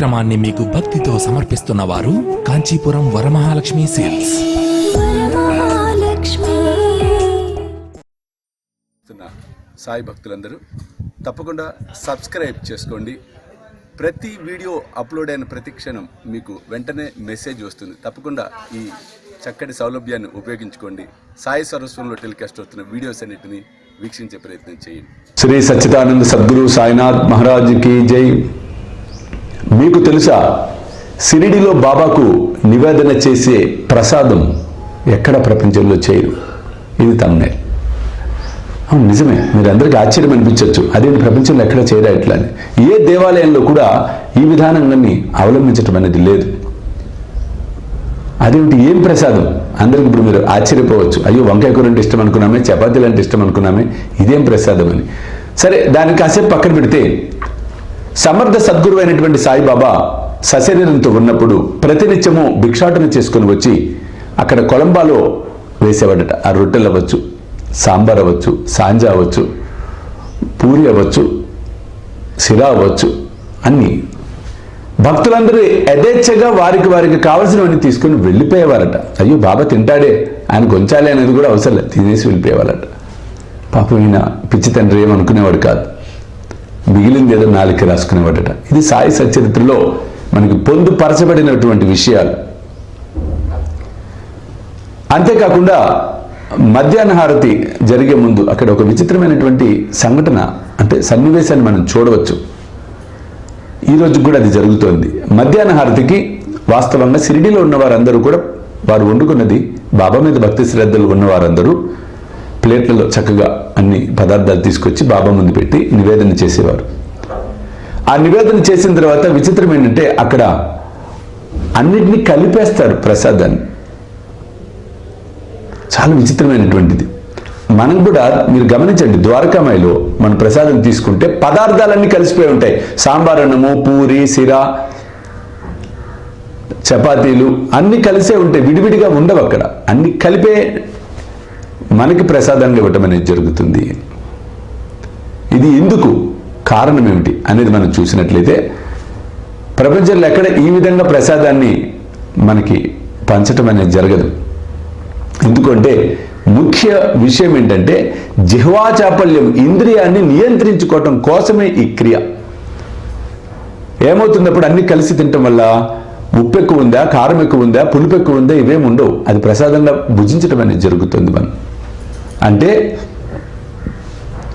కార్యక్రమాన్ని మీకు భక్తితో సమర్పిస్తున్న వారు కాంచీపురం వరమహాలక్ష్మి సేల్స్. సాయి భక్తులందరూ తప్పకుండా సబ్స్క్రైబ్ చేసుకోండి. ప్రతి వీడియో అప్లోడ్ అయిన ప్రతి క్షణం మీకు వెంటనే మెసేజ్ వస్తుంది. తప్పకుండా ఈ చక్కటి సౌలభ్యాన్ని ఉపయోగించుకోండి. సాయి సరస్వంలో టెలికాస్ట్ అవుతున్న వీడియోస్ అన్నిటిని వీక్షించే ప్రయత్నం చేయండి. శ్రీ సచ్చిదానంద సద్గురు సాయినాథ్ మహారాజ్కి జై. మీకు తెలుసా? సిరిడిలో బాబాకు నివేదన చేసే ప్రసాదం ఎక్కడ ప్రపంచంలో చేయరు. ఇది తమ్నే అవును నిజమే. మీరు అందరికీ ఆశ్చర్యం అనిపించవచ్చు అదేంటి ప్రపంచంలో ఎక్కడ చేయరా ఇట్లా అని. ఏ దేవాలయంలో కూడా ఈ విధానాన్ని అవలంబించటం అనేది లేదు. అదేమిటి ఏం ప్రసాదం? అందరికి ఇప్పుడు మీరు ఆశ్చర్యపోవచ్చు. అయ్యో వంకాయ కూర అంటే ఇష్టం అనుకున్నామే చపాతీలు అంటే ఇష్టం అనుకున్నామే ఇదేం ప్రసాదం అని. సరే దాన్ని కాసేపు పక్కన పెడితే సమర్థ సద్గురు అయినటువంటి సాయిబాబా సశరీరంతో ఉన్నప్పుడు ప్రతినిత్యము భిక్షాటన చేసుకుని వచ్చి అక్కడ కొలంబాలో వేసేవాడట. ఆ రొట్టెలు అవ్వచ్చు సాంబార్ అవ్వచ్చు సాంజా అవ్వచ్చు పూరి అవ్వచ్చు సిరా అవ్వచ్చు అన్నీ. భక్తులందరూ యథేచ్ఛగా వారికి వారికి కావలసినవన్నీ తీసుకుని వెళ్ళిపోయేవారట. అయ్యో బాబా తింటాడే ఆయన కొంచాలి అనేది కూడా అవసరం లేదు. తినేసి వెళ్ళిపోయేవారట. పాపం ఈయన పిచ్చి తండ్రి ఏమనుకునేవాడు కాదు. మిగిలింది ఏదో నాలుగు రాసుకునేవాడట. ఇది సాయి సచరిత్రలో మనకి పొందుపరచబడినటువంటి విషయాలు. అంతేకాకుండా మధ్యాహ్న హారతి జరిగే ముందు అక్కడ ఒక విచిత్రమైనటువంటి సంఘటన అంటే సన్నివేశాన్ని మనం చూడవచ్చు. ఈ రోజు కూడా అది జరుగుతోంది. మధ్యాహ్న హారతికి వాస్తవంగా షిరిడీలో ఉన్న వారందరూ కూడా వారు వండుకున్నది బాబా మీద భక్తి శ్రద్ధలు ఉన్న వారందరూ ప్లేట్లలో చక్కగా అన్ని పదార్థాలు తీసుకొచ్చి బాబా ముందు పెట్టి నివేదన చేసేవారు. ఆ నివేదన చేసిన తర్వాత విచిత్రం ఏంటంటే అక్కడ అన్నిటినీ కలిపేస్తారు ప్రసాదాన్ని. చాలా విచిత్రమైనటువంటిది. మనం కూడా మీరు గమనించండి ద్వారకామాయిలో మన ప్రసాదం తీసుకుంటే పదార్థాలన్నీ కలిసిపోయి ఉంటాయి. సాంబార్ అన్నము పూరి సిర చపాతీలు అన్నీ కలిసే ఉంటాయి. విడివిడిగా ఉండవు అక్కడ. అన్ని కలిపే మనకి ప్రసాదంగా ఇవ్వటం అనేది జరుగుతుంది. ఇది ఎందుకు కారణం ఏమిటి అనేది మనం చూసినట్లయితే ప్రపంచంలో ఎక్కడ ఈ విధంగా ప్రసాదాన్ని మనకి పంచటం అనేది జరగదు. ఎందుకంటే ముఖ్య విషయం ఏంటంటే జిహ్వా చాపల్యం ఇంద్రియాన్ని నియంత్రించుకోవటం కోసమే ఈ క్రియ. ఏమవుతున్నప్పుడు అన్ని కలిసి తినటం వల్ల ఉప్పు ఎక్కువ ఉందా కారం ఎక్కువ ఉందా పులుపు ఎక్కువ ఉందా ఇవేమి ఉండవు. అది ప్రసాదంగా భుజించడం అనేది జరుగుతుంది మనం. అంటే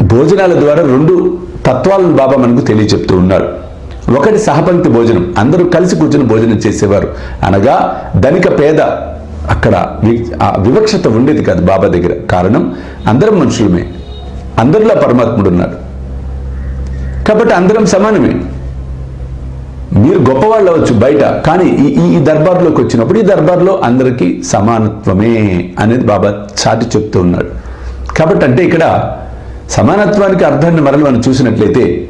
భోజనాల ద్వారా రెండు తత్వాలను బాబా మనకు తెలియచెప్తూ ఉన్నారు ఒకటి సహపంక్తి భోజనం అందరూ కలిసి కూర్చొని భోజనం చేసేవారు. అనగా ధనిక పేద అక్కడ వి- ఆ వివక్షత ఉండేది కాదు బాబా దగ్గర. కారణం అందరం మనుషులమే. అందరిలో పరమాత్ముడు ఉన్నాడు. కాబట్టి అందరం సమానమే. మీరు గొప్పవాళ్ళు అవ్వచ్చు బయట కానీ ఈ ఈ- ఈ దర్బార్లోకి వచ్చినప్పుడు ఈ దర్బార్లో అందరికీ సమానత్వమే అనేది బాబా చాటి చెప్తూ ఉన్నాడు. కాబట్టి అంటే ఇక్కడ సమానత్వానికి అర్థాన్ని మరల మనం చూసినట్లయితే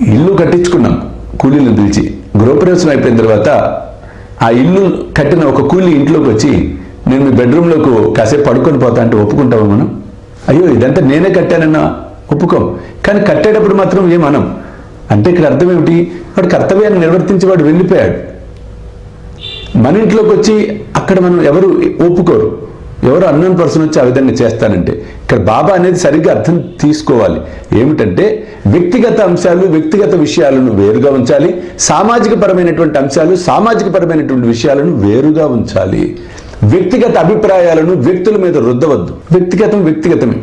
ఇల్లు కట్టించుకున్నాం కూలీలను పిలిచి. గృహప్రవేశం అయిపోయిన తర్వాత ఆ ఇల్లు కట్టిన ఒక కూలీ ఇంట్లోకి వచ్చి నేను మీ బెడ్రూమ్లోకి కాసేపు పడుకొని పోతా అంటే ఒప్పుకుంటాము మనం? అయ్యో ఇదంతా నేనే కట్టానన్నా. ఒప్పుకోం. కానీ కట్టేటప్పుడు మాత్రం ఏమనం అంటే ఇక్కడ అర్థం ఏమిటి? వాడు కర్తవ్యాన్ని నిర్వర్తించి వాడు వెళ్ళిపోయాడు. మన ఇంట్లోకి వచ్చి అక్కడ మనం ఎవరు ఒప్పుకోరు. ఎవరు అన్నోన్ పర్సన్ వచ్చి ఆ విధంగా చేస్తానంటే ఇక్కడ బాబా అనేది సరిగ్గా అర్థం తీసుకోవాలి. ఏమిటంటే వ్యక్తిగత అంశాలు వ్యక్తిగత విషయాలను వేరుగా ఉంచాలి. సామాజిక పరమైనటువంటి అంశాలు సామాజిక పరమైనటువంటి విషయాలను వేరుగా ఉంచాలి. వ్యక్తిగత అభిప్రాయాలను వ్యక్తుల మీద రుద్దవద్దు. వ్యక్తిగతం వ్యక్తిగతమే.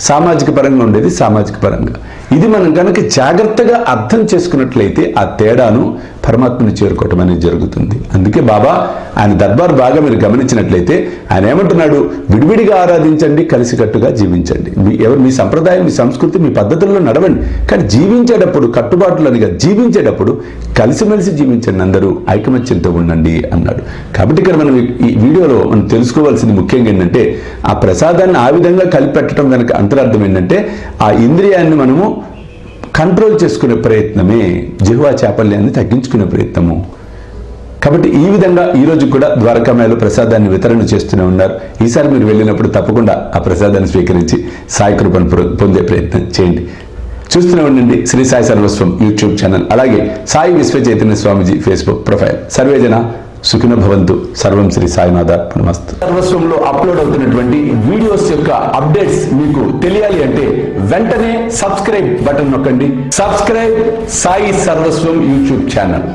సామాజిక పరంగా ఉండేది సామాజిక పరంగా. ఇది మనం కనుక జాగ్రత్తగా అర్థం చేసుకున్నట్లయితే ఆ తేడాను పరమాత్మని చేరుకోవటం అనేది జరుగుతుంది. అందుకే బాబా ఆయన దర్బార్ బాగా మీరు గమనించినట్లయితే ఆయన ఏమంటున్నాడు? విడివిడిగా ఆరాధించండి కలిసికట్టుగా జీవించండి. మీ ఎవరు మీ సంప్రదాయం మీ సంస్కృతి మీ పద్ధతుల్లో నడవండి. కానీ జీవించేటప్పుడు కట్టుబాట్లనిగా జీవించేటప్పుడు కలిసిమెలిసి జీవించండి అందరూ ఐకమత్యంతో ఉండండి అన్నాడు. కాబట్టి ఇక్కడ మనం ఈ- ఈ వీడియోలో మనం తెలుసుకోవాల్సింది ముఖ్యంగా ఏంటంటే ఆ ప్రసాదాన్ని ఆ విధంగా కలిపెట్టడం కనుక అంతరార్థం ఏంటంటే ఆ ఇంద్రియాన్ని మనము కంట్రోల్ చేసుకునే ప్రయత్నమే జిహ్వా చాపల్యాన్ని తగ్గించుకునే ప్రయత్నము. కాబట్టి ఈ విధంగా ఈరోజు కూడా ద్వారకామాయలో ప్రసాదాన్ని వితరణ చేస్తూనే ఉన్నారు. ఈసారి మీరు వెళ్ళినప్పుడు తప్పకుండా ఆ ప్రసాదాన్ని స్వీకరించి సాయి కృపను పొందే ప్రయత్నం చేయండి. చూస్తూనే ఉండండి శ్రీ సాయి సర్వస్వం యూట్యూబ్ ఛానల్ అలాగే సాయి విశ్వ చైతన్య స్వామిజీ ఫేస్బుక్ ప్రొఫైల్. సర్వేజన సుఖిన భవంతు. సర్వం శ్రీ సాయినాథ నమస్తు సర్వస్వంలో అప్లోడ్ అవుతున్నటువంటి వీడియోస్ యొక్క అప్డేట్స్ మీకు తెలియాలి అంటే వెంటనే సబ్స్క్రైబ్ బటన్ నొక్కండి. Subscribe Sai Sarvaswam YouTube channel.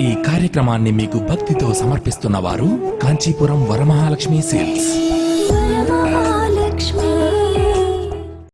ఈ కార్యక్రమాన్ని మీకు భక్తితో సమర్పిస్తున్న వారు కాంచీపురం వరమహాలక్ష్మి సేల్స్.